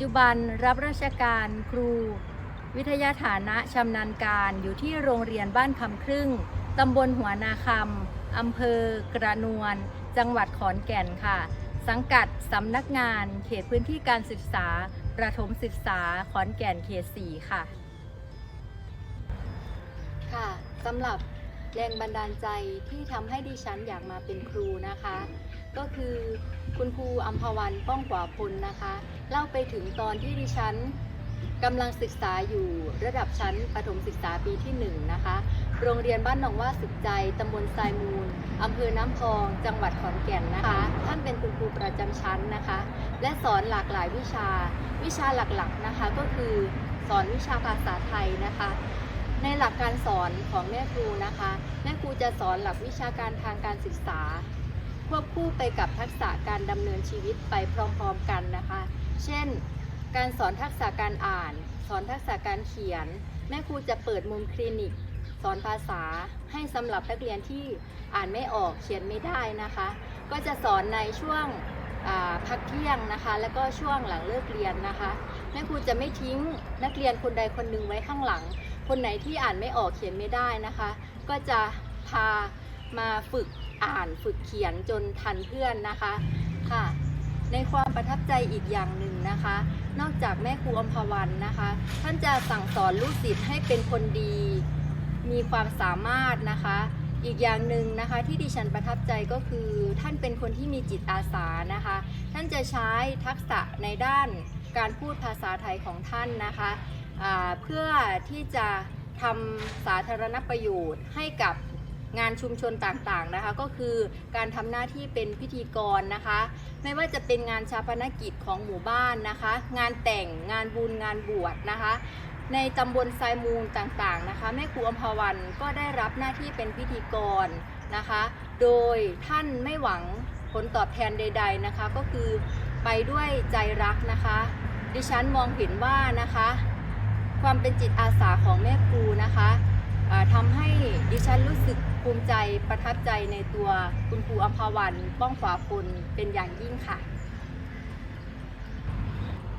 จจุบันรับราชการครู วิทยาฐานะชำนาญการอยู่ที่โรงเรียนบ้านคำครึ่งตำบลหัวนาคำอำเภอกระนวลจังหวัดขอนแก่นค่ะ สังกัดสำนักงาน เขตพื้นที่การศึกษา ประถมศึกษาขอนแก่นเขต4ค่ะ ค่ะสำหรับแรงบันดาลใจที่ทำให้ดิฉันอยากมาเป็นครูนะคะ ก็คือคุณครูอัมพวันป้องกว่าพลนะคะ เล่าไปถึงตอนที่ดิฉันกำลังศึกษาอยู่ระดับชั้นประถมศึกษาปีที่1นงนะคะ โรงเรียนบ้านหนองว่าสุขใจตำบลทรายมูลอำเภอน้ำพอง จังหวัดขอนแก่นนะคะ ท่านเป็นคุณครูประจำชั้นนะคะ และสอนหลากหลายวิชา วิชาหลักๆนะคะก็คือสอนวิชาภาษาไทยนะคะ ในหลักการสอนของแม่ครูนะคะ แม่ครูจะสอนหลักวิชาการทางการศึกษา ควบคู่ไปกับทักษะการดำเนินชีวิตไปพร้อมๆกันนะคะ เช่น การสอนทักษะการอ่าน สอนทักษะการเขียน แม่ครูจะเปิดมุมคลินิก สอนภาษาให้สำหรับนักเรียนที่อ่านไม่ออกเขียนไม่ได้นะคะ ก็จะสอนในช่วงพักเที่ยงนะคะ แล้วก็ช่วงหลังเลิกเรียนนะคะแม่ครูจะไม่ทิ้งนักเรียนคนใดคนหนึ่งไว้ข้างหลัง คนไหนที่อ่านไม่ออกเขียนไม่ได้นะคะ ก็จะพามาฝึก อ่านฝึกเขียนจนทันเพื่อนนะคะค่ะ ในความประทับใจอีกอย่างหนึ่งนะคะ นอกจากแม่ครูอมพวันนะคะ ท่านจะสั่งสอนลูกศิษย์ให้เป็นคนดี มีความสามารถนะคะ อีกอย่างหนึ่งนะคะที่ดิฉันประทับใจก็คือ ท่านเป็นคนที่มีจิตอาสานะคะ ท่านจะใช้ทักษะในด้านการพูดภาษาไทยของท่านนะคะเพื่อที่จะทำสาธารณประโยชน์ให้กับ งานชุมชนต่างๆนะคะ ก็คือการทำหน้าที่เป็นพิธีกรนะคะ ไม่ว่าจะเป็นงานชาปนกิจของหมู่บ้านนะคะ งานแต่งงานบุญงานบวชนะคะ ในตำบลทรายมูลต่างๆนะคะแม่ครูอมพวันก็ได้รับหน้าที่เป็นพิธีกรนะคะ โดยท่านไม่หวังผลตอบแทนใด ๆนะคะ ก็คือไปด้วยใจรักนะคะ ดิฉันมองเห็นว่านะคะ ความเป็นจิตอาสาของแม่ครูนะคะทำให้ดิฉันรู้สึก ภูมิใจประทับใจในตัวคุณครูอัมพวันป้องขวาพลเป็นอย่างยิ่งค่ะ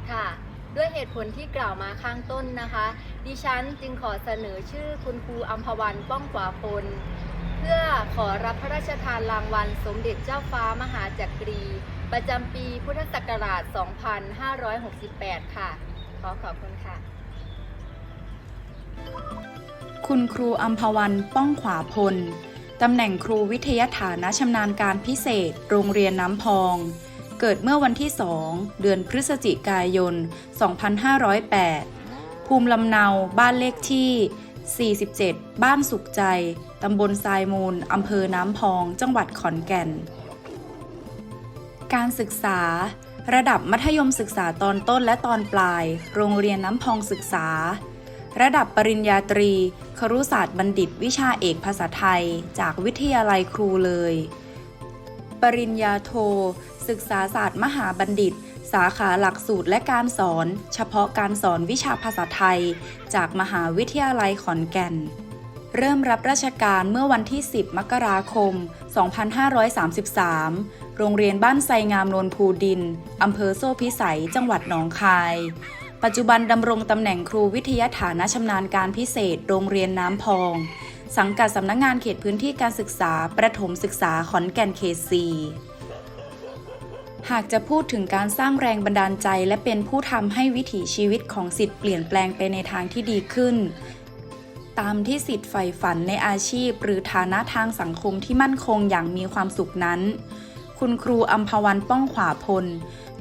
ค่ะ ด้วยเหตุผลที่กล่าวมาข้างต้นนะคะ ดิฉันจึงขอเสนอชื่อคุณครูอัมพวันป้องขวาพลเพื่อขอรับพระราชทานรางวัลสมเด็จเจ้าฟ้ามหาจักรี ประจำปีพุทธศักราช 2568 ค่ะ ขอขอบคุณค่ะ คุณครูอัมพวันป้องขวาพล ตำแหน่งครูวิทยาฐานะชำนาญการพิเศษ โรงเรียนน้ำพอง เกิดเมื่อวันที่ 2 เดือนพฤศจิกายน 2508 ภูมิลำเนาบ้านเลขที่ 47 บ้านสุขใจ ตำบลทรายมูล อำเภอน้ำพอง จังหวัดขอนแก่น การศึกษา ระดับมัธยมศึกษาตอนต้นและตอนปลาย โรงเรียนน้ำพองศึกษา ระดับปริญญาตรี ครุศาสตร์บัณฑิตวิชาเอกภาษาไทย จากวิทยาลัยครูเลย ปริญญาโท ศึกษาศาสตร์มหาบัณฑิต สาขาหลักสูตรและการสอน เฉพาะการสอนวิชาภาษาไทย จากมหาวิทยาลัยขอนแก่น เริ่มรับราชการเมื่อวันที่ 10 มกราคม 2533 โรงเรียนบ้านไซงามนวลภูดิน อำเภอโซ่พิสัย จังหวัดหนองคาย ปัจจุบันดำรงตำแหน่งครูวิทยาฐานะชำนาญการพิเศษ โรงเรียนน้ำพอง สังกัดสำนักงงานเขตพื้นที่การศึกษา ประถมศึกษาขอนแก่นเขต4หากจะพูดถึงการสร้างแรงบันดาลใจ และเป็นผู้ทำให้วิถีชีวิตของสิทธิ์เปลี่ยนแปลงไปในทางที่ดีขึ้น ตามที่สิทธิ์ใฝ่ฝันในอาชีพ หรือฐานะทางสังคมที่มั่นคงอย่างมีความสุขนั้น คุณครูอัมพวันป้องขวาพล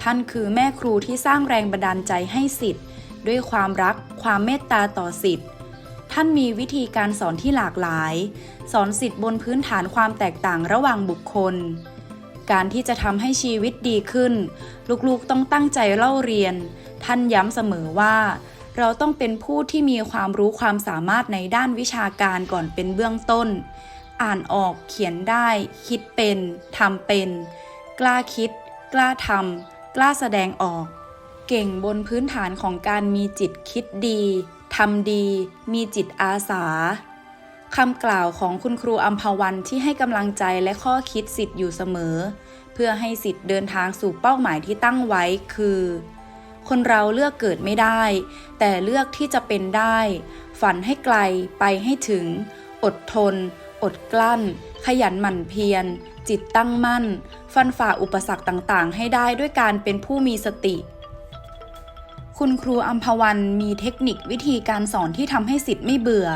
ท่านคือแม่ครูที่สร้างแรงบันดาลใจให้สิทธิ์ ด้วยความรักความเมตตาต่อสิทธิ์ ท่านมีวิธีการสอนที่หลากหลาย สอนสิทธิ์บนพื้นฐานความแตกต่างระหว่างบุคคล การที่จะทำให้ชีวิตดีขึ้น ลูกๆต้องตั้งใจเล่าเรียน ท่านย้ำเสมอว่า เราต้องเป็นผู้ที่มีความรู้ความสามารถในด้านวิชาการก่อนเป็นเบื้องต้น อ่านออกเขียนได้ คิดเป็นทำเป็น กล้าคิด กล้าทำกล้าแสดงออก เก่งบนพื้นฐานของการมีจิตคิดดีทำดี มีจิตอาสาคำกล่าวของคุณครูอัมพวันที่ให้กำลังใจและข้อคิดสิทธิ์อยู่เสมอ เพื่อให้สิทธิ์เดินทางสู่เป้าหมายที่ตั้งไว้คือ คนเราเลือกเกิดไม่ได้ แต่เลือกที่จะเป็นได้ ฝันให้ไกลไปให้ถึง อดทน อดกลั้น ขยันหมั่นเพียร จิตตั้งมั่น ฟันฝ่าอุปสรรคต่างๆ ให้ได้ด้วยการเป็นผู้มีสติ คุณครูอัมพวันมีเทคนิควิธีการสอนที่ทำให้สิทธิ์ไม่เบื่อ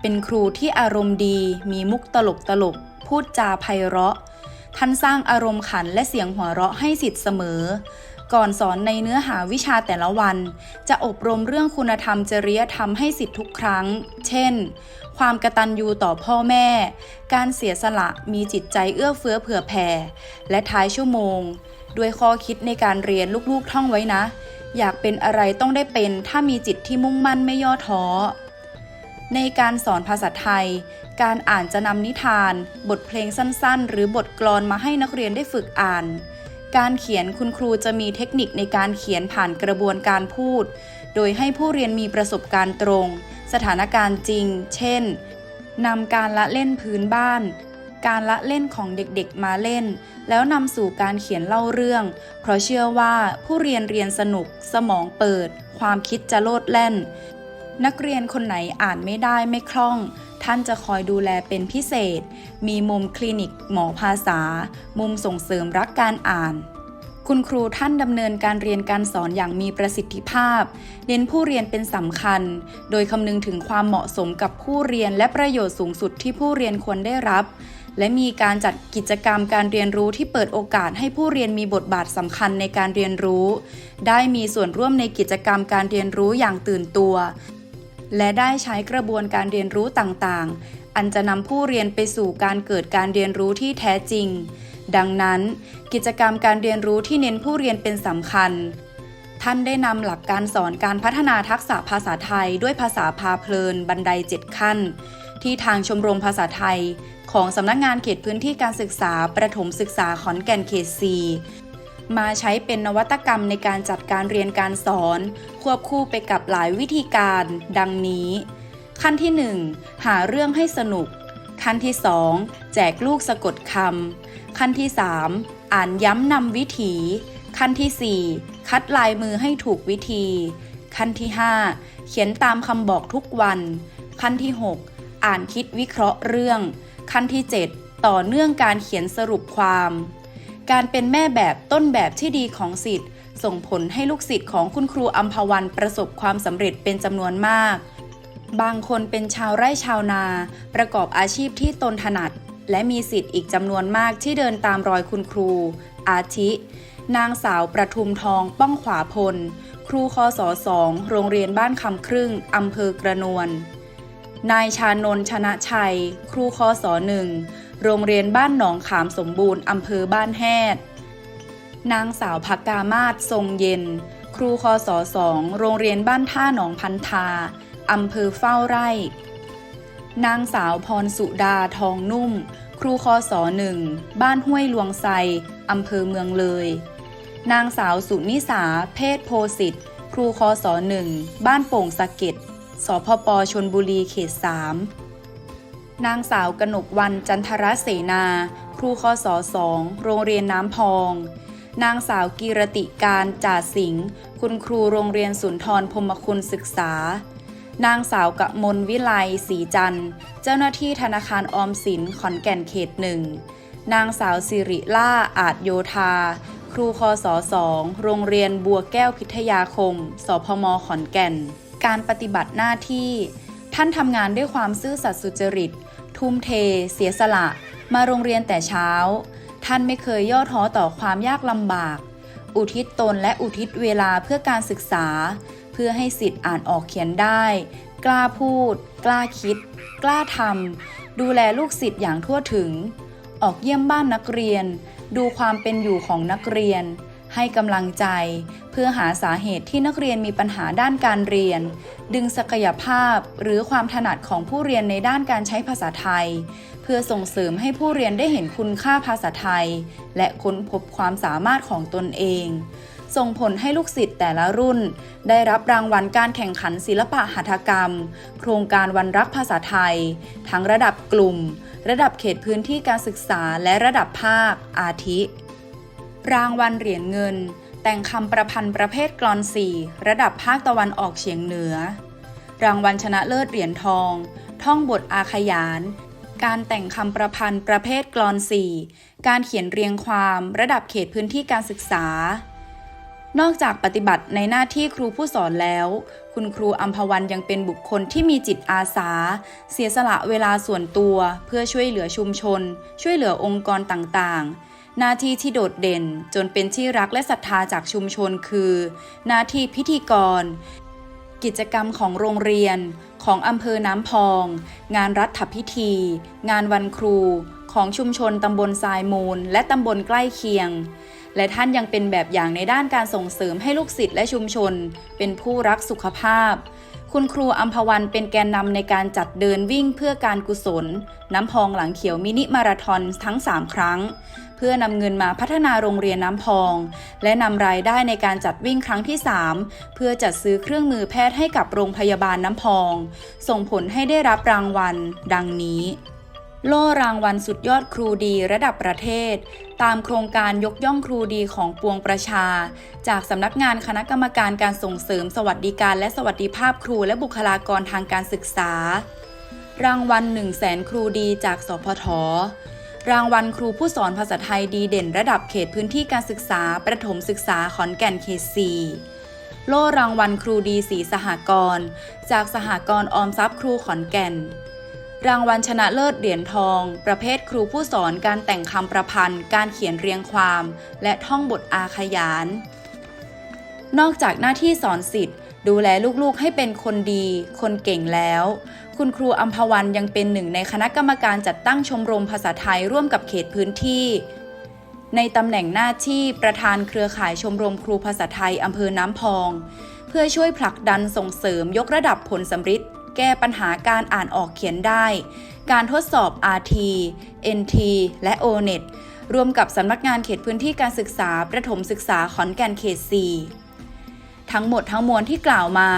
เป็นครูที่อารมณ์ดี มีมุกตลกตลก พูดจาไพเราะ ท่านสร้างอารมณ์ขันและเสียงหัวเราะให้สิทธิ์เสมอ ก่อนสอนในเนื้อหาวิชาแต่ละวัน จะอบรมเรื่องคุณธรรมจริยธรรมให้สิทธิ์ทุกครั้ง เช่น ความกตัญญูต่อพ่อแม่ การเสียสละมีจิตใจเอื้อเฟื้อเผื่อแผ่ และท้ายชั่วโมง ด้วยข้อคิดในการเรียนลูกๆท่องไว้นะ อยากเป็นอะไรต้องได้เป็นถ้ามีจิตที่มุ่งมั่นไม่ย่อท้อในการสอนภาษาไทย การอ่านจะนำนิทาน บทเพลงสั้นๆ หรือบทกลอนมาให้นักเรียนได้ฝึกอ่าน การเขียนคุณครูจะมีเทคนิคในการเขียนผ่านกระบวนการพูด โดยให้ผู้เรียนมีประสบการณ์ตรง สถานการณ์จริง เช่นนำการละเล่นพื้นบ้าน การละเล่นของเด็กๆมาเล่น แล้วนำสู่การเขียนเล่าเรื่อง เพราะเชื่อว่าผู้เรียนเรียนสนุก สมองเปิด ความคิดจะโลดแล่น นักเรียนคนไหนอ่านไม่ได้ไม่คล่อง ท่านจะคอยดูแลเป็นพิเศษ มีมุมคลินิกหมอภาษา มุมส่งเสริมรักการอ่าน คุณครูท่านดำเนินการเรียนการสอนอย่างมีประสิทธิภาพ เน้นผู้เรียนเป็นสำคัญ โดยคำนึงถึงความเหมาะสมกับผู้เรียนและประโยชน์สูงสุดที่ผู้เรียนควรได้รับและมีการจัดกิจกรรมการเรียนรู้ที่เปิดโอกาสให้ผู้เรียนมีบทบาทสำคัญในการเรียนรู้ ได้มีส่วนร่วมในกิจกรรมการเรียนรู้อย่างตื่นตัว และได้ใช้กระบวนการเรียนรู้ต่างๆ อันจะนำผู้เรียนไปสู่การเกิดการเรียนรู้ที่แท้จริง ดังนั้น กิจกรรมการเรียนรู้ที่เน้นผู้เรียนเป็นสำคัญ ท่านได้นำหลักการสอนการพัฒนาทักษะภาษาไทยด้วยภาษาพาเพลิน บันไดเจ็ดขั้น ที่ทางชมรมภาษาไทย ของสำนักงานเขตพื้นที่การศึกษาประถมศึกษาขอนแก่นเขต 4 มาใช้เป็นนวัตกรรมในการจัดการเรียนการสอน ควบคู่ไปกับหลายวิธีการ ดังนี้ ขั้นที่ 1 หาเรื่องให้สนุก ขั้นที่ 2 แจกลูกสะกดคำขั้นที่ 3 อ่านย้ำนำวิถี ขั้นที่ 4 คัดลายมือให้ถูกวิธี ขั้นที่ 5 เขียนตามคำบอกทุกวัน ขั้นที่ 6 อ่านคิดวิเคราะห์เรื่อง ขั้นที่ 7 ต่อเนื่องการเขียนสรุปความ การเป็นแม่แบบต้นแบบที่ดีของสิทธิ์ ส่งผลให้ลูกศิษย์ของคุณครูอัมพวันประสบความสำเร็จเป็นจำนวนมาก บางคนเป็นชาวไร่ชาวนา ประกอบอาชีพที่ตนถนัด และมีสิทธิ์อีกจำนวนมากที่เดินตามรอยคุณครู อาทิ นางสาวประทุมทองป้องขวาพล ครูคอสอสองโรงเรียนบ้านคำครึ่งอำเภอกระนวลนายชานนชนะชัย ครูคอสอหนึ่ง โรงเรียนบ้านหนองขามสมบูรณ์อำเภอบ้านแฮด นางสาวพักกามาศทรงเย็น ครูคอสอสองโรงเรียนบ้านท่าหนองพันธาอำเภอเฝ้าไร่ นางสาวพรสุดาทองนุ่ม ครูคอสอหนึ่งบ้านห้วยลวงไซอำเภอเมืองเลย นางสาวสุนิสา เพศโพสิทธิ์ ครูคอสอหนึ่งบ้านโป่งสะเก็ดสพปชนบุรีเขต3 นางสาวกนกวันจันทรเสนา ครูคอสอสองโรงเรียนน้ำพอง นางสาวกีรติการจ่าสิงห์คุณครูโรงเรียนสุนทรพมคุณศึกษา นางสาวกะมลวิไลศรีจันทร์ เจ้าหน้าที่ธนาคารออมสินขอนแก่นเขตหนึ่ง นางสาวสิริล่าอาจโยธา ครูคอสอสองโรงเรียนบัวแก้วพิทยาคม สพมขอนแก่น การปฏิบัติหน้าที่ท่านทำงานด้วยความซื่อสัตย์สุจริต ทุ่มเท เสียสละ มาโรงเรียนแต่เช้า ท่านไม่เคยย่อท้อต่อความยากลำบาก อุทิศตนและอุทิศเวลาเพื่อการศึกษา เพื่อให้สิทธิ์อ่านออกเขียนได้ กล้าพูด กล้าคิด กล้าทำดูแลลูกศิษย์อย่างทั่วถึง ออกเยี่ยมบ้านนักเรียน ดูความเป็นอยู่ของนักเรียน ให้กำลังใจ เพื่อหาสาเหตุที่นักเรียนมีปัญหาด้านการเรียน ดึงศักยภาพหรือความถนัดของผู้เรียนในด้านการใช้ภาษาไทย เพื่อส่งเสริมให้ผู้เรียนได้เห็นคุณค่าภาษาไทย และค้นพบความสามารถของตนเอง ส่งผลให้ลูกศิษย์แต่ละรุ่น ได้รับรางวัลการแข่งขันศิลปะหัตถกรรม โครงการวันรักภาษาไทย ทั้งระดับกลุ่ม ระดับเขตพื้นที่การศึกษาและระดับภาคอาทิ รางวัลเหรียญเงิน แต่งคำประพันธ์ประเภทกลอนสี่ระดับภาคตะวันออกเฉียงเหนือ รางวัลชนะเลิศเหรียญทอง ท่องบทอาขยาน การแต่งคำประพันธ์ประเภทกลอนสี่การเขียนเรียงความระดับเขตพื้นที่การศึกษา นอกจากปฏิบัติในหน้าที่ครูผู้สอนแล้ว คุณครูอัมพวันยังเป็นบุคคลที่มีจิตอาสา เสียสละเวลาส่วนตัว เพื่อช่วยเหลือชุมชน ช่วยเหลือองค์กรต่างๆ หน้าที่ที่โดดเด่นจนเป็นที่รักและศรัทธาจากชุมชนคือ หน้าที่พิธีกร กิจกรรมของโรงเรียน ของอำเภอน้ำพอง งานรัฐพิธี งานวันครู ของชุมชนตำบลทรายมูล และตำบลใกล้เคียง และท่านยังเป็นแบบอย่างในด้านการส่งเสริมให้ลูกศิษย์และชุมชน เป็นผู้รักสุขภาพคุณครูอัมพวันเป็นแกนนำในการจัดเดินวิ่งเพื่อการกุศล น้ำพองหลังเขียวมินิมาราทอนทั้ง 3 ครั้ง พื่อนำเงินมาพัฒนาโรงเรียนน้ำพอง และนำรายได้ในการจัดวิ่งครั้งที่ 3 เพื่อจัดซื้อเครื่องมือแพทย์ให้กับโรงพยาบาลน้ำพอง ส่งผลให้ได้รับรางวัล ดังนี้ โล่รางวัลสุดยอดครูดีระดับประเทศ ตามโครงการยกย่องครูดีของปวงประชา จากสำนักงานคณะกรรมการการส่งเสริมสวัสดิการและสวัสดิภาพครูและบุคลากรทางการศึกษารางวัล1 0 0 0 0แสนครูดีจากสพท รางวัลครูผู้สอนภาษาไทยดีเด่นระดับเขตพื้นที่การศึกษา ประถมศึกษาขอนแก่นเขต4โล่รางวัลครูดีสีสหกรณ์จากสหกรณ์ออมทรัพย์ครูขอนแก่น รางวัลชนะเลิศเหรียญทอง ประเภทครูผู้สอนการแต่งคำประพันธ์ การเขียนเรียงความ และท่องบทอาขยาน นอกจากหน้าที่สอนสิทธิ์ ดูแลลูกๆให้เป็นคนดี คนเก่งแล้ว คุณครูอัมพวันยังเป็นหนึ่งในคณะกรรมการจัดตั้งชมรมภาษาไทยร่วมกับเขตพื้นที่ ในตำแหน่งหน้าที่ประธานเครือข่ายชมรมครูภาษาไทยอำเภอน้ำพอง เพื่อช่วยผลักดันส่งเสริมยกระดับผลสำฤทธิ์แก้ปัญหาการอ่านออกเขียนได้ การทดสอบ RT NT และ ONET รวมกับสำนักงานเขตพื้นที่การศึกษา ประถมศึกษาขอนแก่นเขต 4 ทั้งหมดทั้งมวลที่กล่าวมา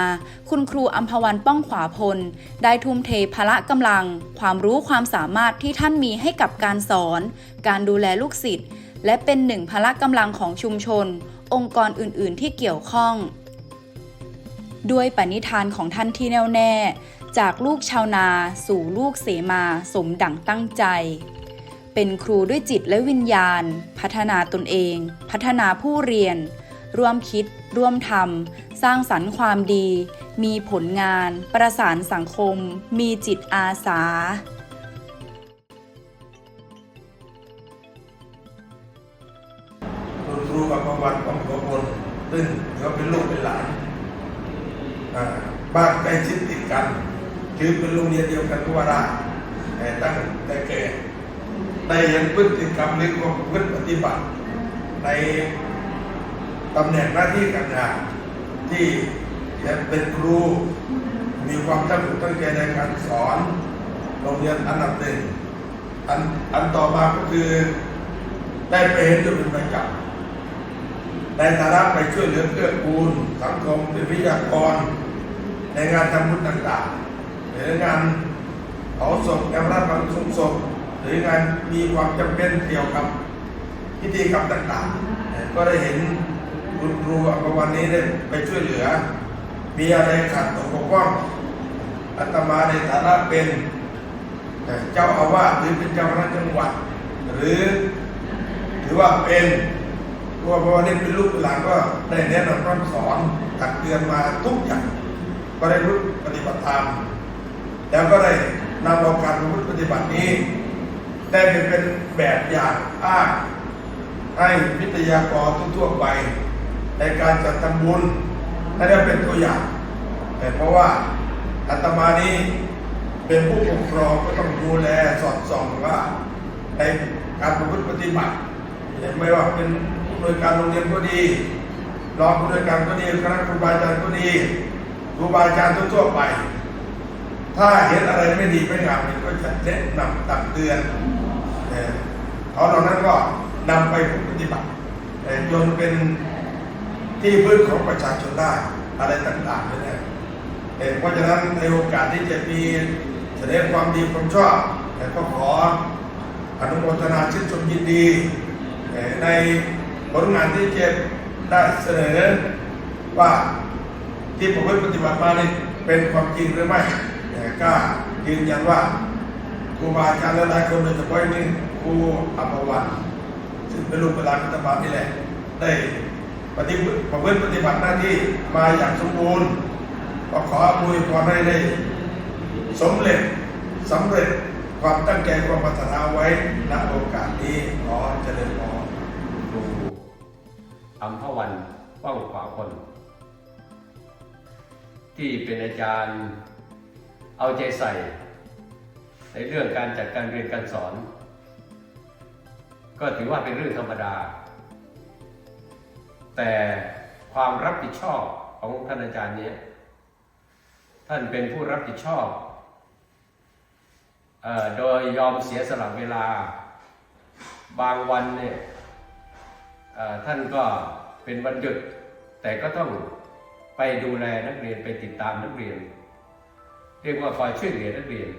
คุณครูอัมพวันป้องขวาพล ได้ทุ่มเทพละกำลัง ความรู้ความสามารถที่ท่านมีให้กับการสอน การดูแลลูกศิษย์ และเป็นหนึ่งพละกำลังของชุมชน องค์กรอื่น ๆ ที่เกี่ยวข้อง ด้วยปณิธานของท่านที่แน่วแน่ จากลูกชาวนา สู่ลูกเสมาสมดังตั้งใจ เป็นครูด้วยจิตและวิญญาณ พัฒนาตนเอง พัฒนาผู้เรียน ร่วมคิด ร่วมทำสร้างสรรค์ความดี มีผลงาน ประสานสังคม มีจิตอาสาคุณครูกับประวัติของตัวบนซึ่งเขาเป็นลูกเป็นหลานบ้านใกล้ชิดติดกัน คือเป็นโรงเรียนเดียวกันก็ว่าได้แต่ตั้งแต่แก่ได้เห็นพฤติกรรมหรือความพฤติปฏิบัติใน ตำแหน่งหน้าที่การงานที่เป็นครู มีความตั้งอกตั้งใจในการสอนโรงเรียนอันดับหนึ่งอันอันต่อมาก็คือได้ไปเห็นอยู่เป็นประจำในฐานะไปช่วยเหลือเกื้อกูลสังคมเป็นวิทยากร ในงานทำบุญต่างๆ หรืองานเผาศพงานรับบังสุศพหรืองานมีความจำเป็นเกี่ยวกับพิธีกรรมต่างๆ ก็ได้เห็น คุณครูอัปวันนี้ได้ไปช่วยเหลือ มีอะไรขาดตกบกพร่องอาตมาในฐานะเป็นเจ้าอาวาสหรือเป็นเจ้าคณะจังหวัด หรือถือว่าเป็นเพราะว่าเพราะว่านี่เป็นลูกหลานก็ได้แนะนำร่ำสอนตักเตือนมาทุกอย่างก็ได้รู้ปฏิบัติธรรมแล้วก็ได้นำเอาการระพฤติปฏิบัตินี้ ได้เป็นเป็นแบบอย่างอ้างให้วิทยากรทั่วๆไป ในการจัดทำบุญให้ได้เป็นตัวอย่าง แต่เพราะว่าอาตมานี้เป็นผู้ปกครองก็ต้องดูแลสอดส่องว่าในการประพฤติปฏิบัติไม่ว่าเป็นผู้บริการโรงเรียนก็ดีรองผู้บริการก็ดีคณะครูบาอาจารย์ก็ดีครูบาอาจารย์ทั่วไป ถ้าเห็นอะไรไม่ดีไม่งามเนี่ก็จะแนะนำตักเตือนเอ่อเขาเหล่านั้นก็นำไปปฏิบัติเอ่อจนเป็น ที่พึ่งของประชาชนได้อะไรต่างๆเนี่ยเอ่อเพราะฉะนั้นในโอกาสที่จะมีแสดงความดีความชอบแต่ก็ขออนุโมทนาชื่นชมยินดี ในผลงานที่เจ็ดได้เสนอว่าที่ผมได้ปฏิบัติมานี่เป็นความจริงหรือไม่เอ่ก็ยืนยันว่าครูบาอาจารย์หลายคนโดยเฉพาะอย่างยิ่งครูอภวันซึ่งเป็นลูกหลานรัฐบาลนี่แหละได้ ปฏิบัติประพฤติปฏิบัติหน้าที่มาอย่างสมบูรณ์ก็ขออวยพรให้ได้สมเร็จสำเร็จความตั้งใจความปรารถนาไว้ณโอกาสนี้ขอเจริญพรครูอัมพวันป้องขวาคน ที่เป็นอาจารย์เอาใจใส่ ในเรื่องการจัดการเรียนการสอน ก็ถือว่าเป็นเรื่องธรรมดา แต่ความรับผิดชอบของท่านอาจารย์เนี้ยท่านเป็นผู้รับผิดชอบออโดยยอมเสียสละเวลา บางวันเนี่ยท่านก็เป็นวันหยุด แต่ก็ต้องไปดูแลนักเรียนไปติดตามนักเรียน เรียกว่าคอยช่วยเหลือนักเรียน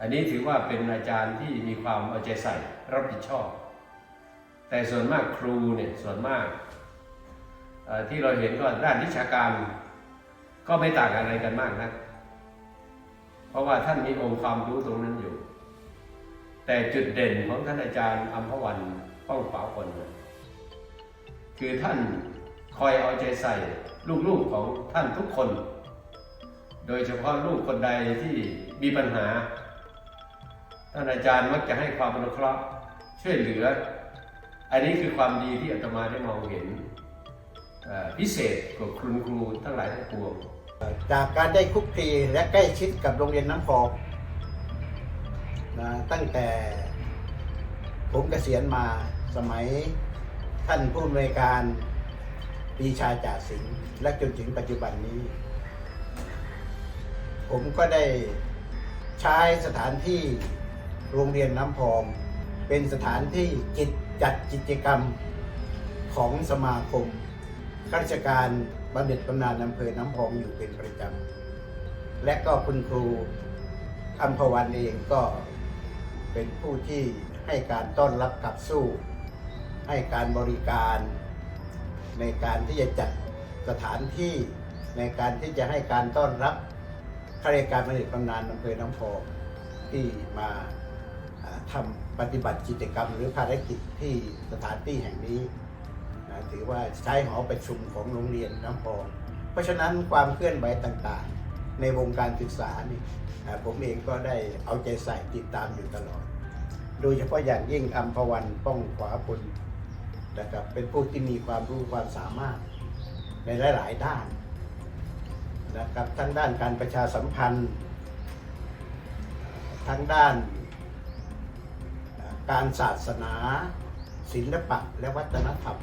อันนี้ถือว่าเป็นอาจารย์ที่มีความเอาใจใส่รับผิดชอบ แต่ส่วนมากครูเนี่ยส่วนมากที่เราเห็นก็ด้านวิชาการก็ไม่ต่างอะไรกันมากนะเพราะว่าท่านมีองค์ความรู้ตรงนั้นอยู่ แต่จุดเด่นของท่านอาจารย์อัมพวันป้องฝาคนคือท่านคอยเอาใจใส่ลูกๆของท่านทุกคน โดยเฉพาะลูกคนใดที่มีปัญหา ท่านอาจารย์มักจะให้ความอนุเคราะห์ช่วยเหลือ อันนี้คือความดีที่อาตมาได้มองเห็นพิเศษกว่าครูครูทั้งหลายทั้งปวงจากการได้คุกคีและใกล้ชิดกับโรงเรียนน้ำพองนะตั้งแต่ผมเกษียณมาสมัยท่านผู้อำนวยการปีชาจ่าสิงห์และจนถึงปัจจุบันนี้ ผมก็ได้ใช้สถานที่โรงเรียนน้ำพอง เป็นสถานที่จิต จัดกิจกรรมของสมาคมข้าราชการบำเหน็จบำนาญอำเภอน้ำพองอยู่เป็นประจำ และก็คุณครูอัมพวันเองก็เป็นผู้ที่ให้การต้อนรับกับสู้ ให้การบริการ ในการที่จะจัดสถานที่ในการที่จะให้การต้อนรับข้าราชการบำเหน็จบำนาญอำเภอน้ำพองที่มาอ่าทำ ปฏิบัติกิจกรรมหรือภารกิจที่สถานที่แห่งนี้นะถือว่าใช้หอประชุมของโรงเรียนน้ำพอง เพราะฉะนั้นความเคลื่อนไหวต่างๆ ในวงการศึกษานี่ผมเองก็ได้เอาใจใส่ติดตามอยู่ตลอด โดยเฉพาะอย่างยิ่งอัมพวันป้องขวาพลนะครับเป็นผู้ที่มีความรู้ความสามารถในหลาย ๆ ด้านนะครับทั้งด้านการประชาสัมพันธ์ทั้งด้าน การศาสนา ศิลปะและวัฒนธรรม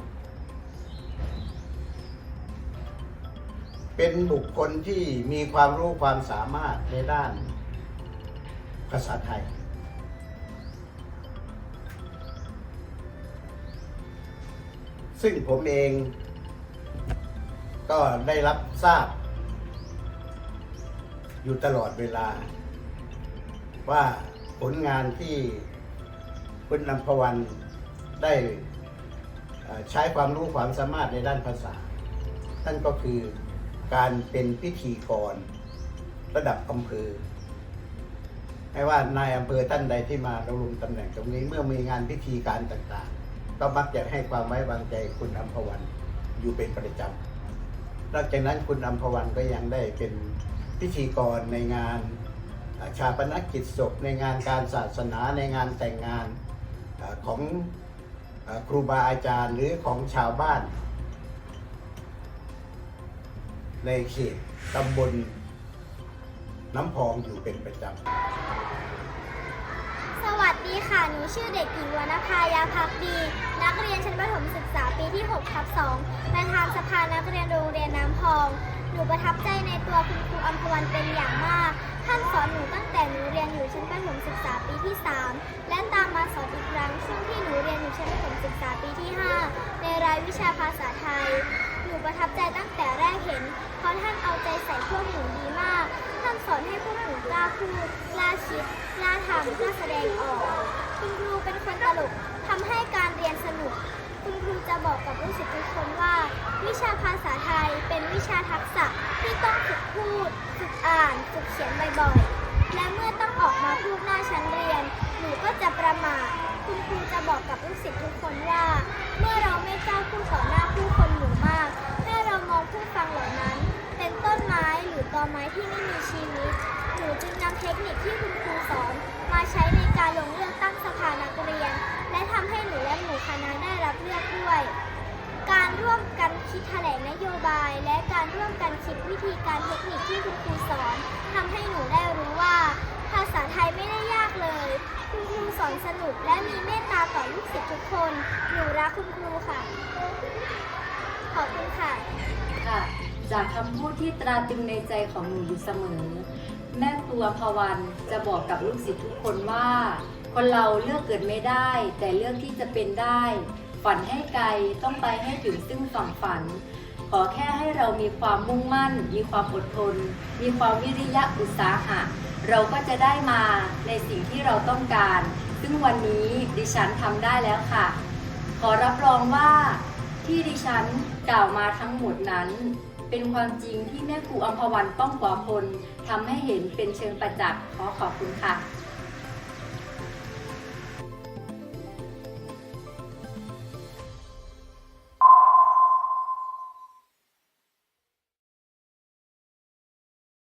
เป็นบุคคลที่มีความรู้ความสามารถในด้านภาษาไทย ซึ่งผมเองก็ได้รับทราบ อยู่ตลอดเวลา ว่าผลงานที่ คุณนำพวันได้ใช้ความรู้ความสามารถในด้านภาษานั่นก็คือการเป็นพิธีกรระดับอำเภอไม่ว่านายอำเภอท่านใดที่มาดำรงตำแหน่งตรงนี้เมื่อมีงานพิธีการต่างๆ ก็มักจะให้ความไว้วางใจคุณอัมพวันอยู่เป็นประจำนอกจากนั้นคุณอัมพวันก็ยังได้เป็นพิธีกรในงานชาปนกิจศพในงานการศาสนาในงานแต่งงาน ของครูบาอาจารย์หรือของชาวบ้าน ในเขตตำบลน้ำพองอยู่เป็นประจำ สวัสดีค่ะ หนูชื่อเด็กหญิงวรรณภายาพักดี นักเรียนชั้นประถมศึกษาปีที่6ทับ2ประธานสภานักเรียนโรงเรียนน้ำพอง หนูประทับใจในตัวคุณครูอัมพวันเป็นอย่างมาก ท่านสอนหนูตั้งแต่หนูเรียนอยู่ชั้นประถมศึกษาปีที่ 3 และตามมาสอนอีกครั้งช่วงที่หนูเรียนอยู่ชั้นประถมศึกษาปีที่ 5 ในรายวิชาภาษาไทย หนูประทับใจตั้งแต่แรกเห็น เพราะท่านเอาใจใส่พวกหนูดีมาก ท่านสอนให้พวกหนูกล้าพูดกล้าคิดกล้าทำกล้าแสดงออก คุณครูเป็นคนตลกทำให้การเรียนสนุก คุณครูจะบอกกับลูกศิษย์ทุกคนว่า วิชาภาษาไทยเป็นวิชาทักษะที่ต้องฝึกพูด ฝึกอ่าน ฝึกเขียนบ่อยๆ และเมื่อต้องออกมาพูดหน้าชั้นเรียน หนูก็จะประมาทคุณครูจะบอกกับลูกศิษย์ทุกคนว่า เมื่อเราไม่กล้าพูดต่อหน้าผู้คนหมู่มาก ให้เรามองผู้ฟังเหล่านั้น เป็นต้นไม้หรือตอไม้ที่ไม่มีชีวิต หนูจึงนำเทคนิคที่คุณครูสอนมาใช้ในการลงเลือกำให้หนูและหมู่คณะได้รับเลือกด้วย การร่วมกันคิดแถลงนโยบาย และการร่วมกันคิดวิธีการเทคนิคที่คุณครูสอนทำให้หนูได้รู้ว่า ภาษาไทยไม่ได้ยากเลย คุณครูสอนสนุกและมีเมตตาต่อลูกศิษย์ทุกคน หนูรักคุณครูค่ะ ขอบคุณค่ะ ค่ะ จากคำพูดที่ตราตรึงในใจของหนูอยู่เสมอ แม่ครัวพวันจะบอกกับลูกศิษย์ทุกคนว่า คนเราเลือกเกิดไม่ได้ แต่เลือกที่จะเป็นได้ ฝันให้ไกลต้องไปให้ถึงซึ่งฝั่งฝัน ขอแค่ให้เรามีความมุ่งมั่น มีความอดทน มีความวิริยะอุตสาหะ เราก็จะได้มาในสิ่งที่เราต้องการ ซึ่งวันนี้ดิฉันทำได้แล้วค่ะ ขอรับรองว่าที่ดิฉันกล่าวมาทั้งหมดนั้น เป็นความจริงที่แม่ครูอัมพวันป้องกว่าพล ทำให้เห็นเป็นเชิงประจักษ์ขอขอบคุณค่ะ